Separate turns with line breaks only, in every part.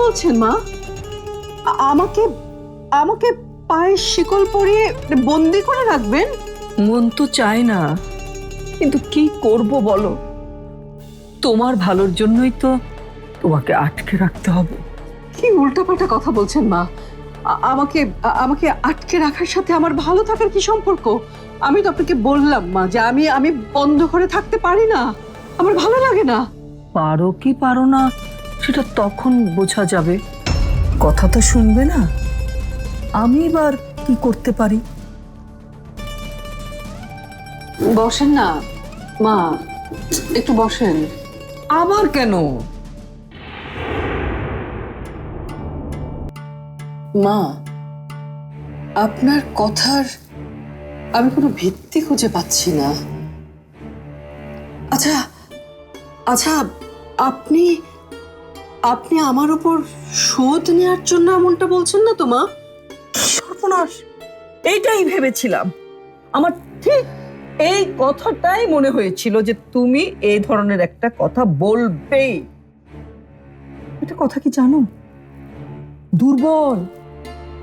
বলছেন মা? আমাকে আমাকে পায়ে শিকল পরিয়ে বন্দি করে রাখবেন?
মন তো চায় না। কিন্তু কি করব বলো? তোমার ভালোর জন্যই তো তোমাকে আটকে রাখতে হবে।
কি উল্টাপাল্টা কথা বলছেন মা? আমাকে আমাকে আটকে রাখার সাথে আমার ভালো থাকার কি সম্পর্ক? আমি তো আপনাকে বললাম মা যে আমি আমি বন্ধ করে থাকতে পারি না। আমার ভালো লাগে না।
পারো কি পারো না সেটা তখন বোঝা যাবে। কথা তো শুনবে না। আমি এবার কি করতে পারি?
বসেন না। মা একটু বসেন।
আবার কেন?
মা আপনার কথার আমি কোনো ভিত্তি খুঁজে পাচ্ছি না। আচ্ছা আচ্ছা আপনি আপনি আমার উপর শোধ নেওয়ার জন্য এমনটা বলছেন না তো, মা?
সর্বনাশ। এইটাই ভেবেছিলাম। আমার ঠিক এই কথাটাই মনে হয়েছিল যে তুমি এই ধরনের একটা কথা বলবেই। এটা কথা কি জানো? দুর্বল।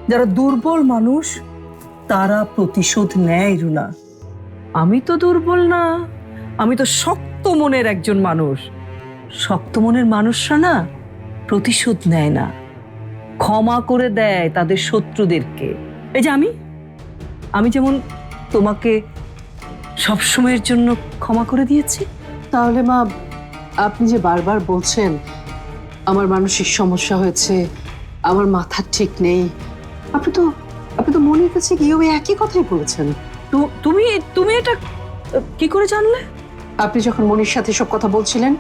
যারা দুর্বল মানুষ, তারা প্রতিশোধ নেয়, রুনা। আমি তো দুর্বল না। আমি তো শক্ত মনের একজন মানুষ। শক্ত মনের মানুষরা না প্রতিশোধ নেয় না। ক্ষমা করে দেয় তাদের শত্রুদেরকে। এই যে আমি আমি যেমন তোমাকে সবসময়ের জন্য ক্ষমা করে দিয়েছি।
তাহলে মা আপনি যে বারবার বলছেন আমার মানসিক সমস্যা হয়েছে আমার মাথা ঠিক নেই। আপনি তো আপনি তো মনের কাছে গিয়ে ওই একই কথাই বলেছেন।
তো তুমি তুমি এটা কি করে জানলে?
আপনি যখন মনির সাথে সব কথা বলছিলেন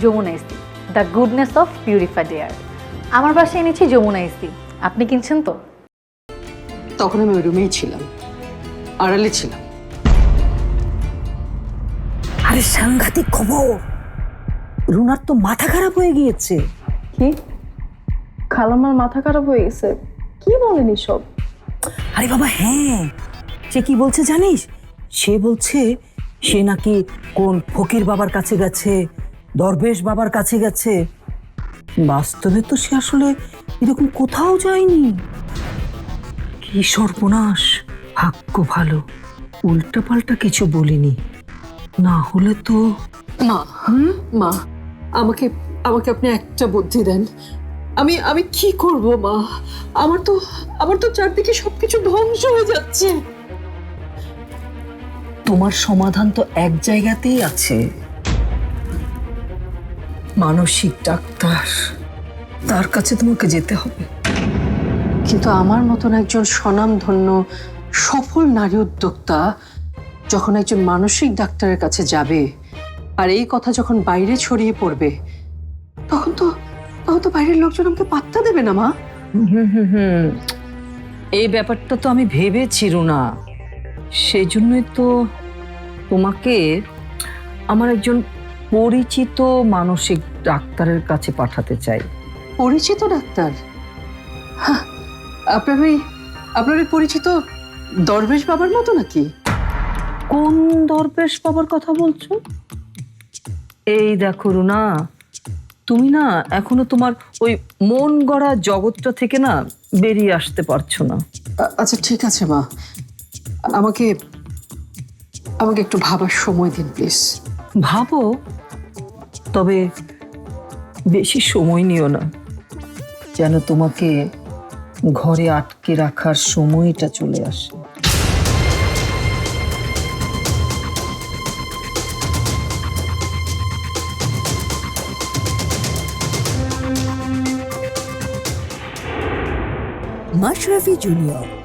Jamuna ইস্তি the goodness of purified air. আমার বাসায় এনেছি যমুনা ইস্তি আপনি কিনছেন তো?
তখন আমি ওই রুমেই ছিলাম। আড়ালে ছিলাম।
আরে সাংঘাতিক খবর! রুনার তো মাথা খারাপ হয়ে গিয়েছে।
কি? খালামার মাথা খারাপ হয়ে গেছে? কি বলেন সব
আরে বাবা হ্যাঁ। সে কি বলছে জানিস? সে বলছে সে নাকি কোন ফকির বাবার কাছে গেছে। দরবেশ বাবার কাছে গেছে। বাস্তবে তো সে আসলে এরকম কোথাও যায়নি। কি সর্বনাশ ভাগ্য ভালো। উল্টাপাল্টা কিছু বলিনি। না হলে তো
মা মা আমাকে আমাকে আপনি একটা বুদ্ধি দেন। আমি আমি কি করব মা? আমার তো আমার তো চারদিকে সবকিছু ধ্বংস হয়ে যাচ্ছে।
তোমার সমাধান তো এক জায়গাতেই আছে। মানসিক ডাক্তার। তার কাছে তোমাকে যেতে হবে।
কিন্তু আমার মতন একজন স্বনামধন্য সফল নারী উদ্যোক্তা যখন একজন মানসিক ডাক্তারের কাছে যাবে আর এই কথা যখন বাইরে ছড়িয়ে পড়বে তখন তো তখন তো বাইরের লোকজন আমাকে পাত্তা দেবে না মা।
হুম হুম হুম। এই ব্যাপারটা তো আমি ভেবেছি না সেই জন্যই তো তোমাকে আমার একজন পরিচিত মানসিক ডাক্তারের কাছে পাঠাতে চাই।
পরিচিত ডাক্তার? হ্যাঁ, আপনার ওই আপনার ওই পরিচিত দরবেশ বাবার মতো নাকি?
কোন দরবেশ বাবার কথা বলছো? এই দেখো রুনা তুমি না এখনও তোমার ওই মন গড়া জগৎটা থেকে না বেরিয়ে আসতে পারছ না।
আ- আচ্ছা ঠিক আছে মা। আমাকে আমাকে একটু ভাবার সময় দিন প্লিজ।
ভাবো, তবে বেশি সময় নিও না। যেন তোমাকে ঘরে আটকে রাখার সময়টা চলে আসে।
মাশরাফি জুনিয়র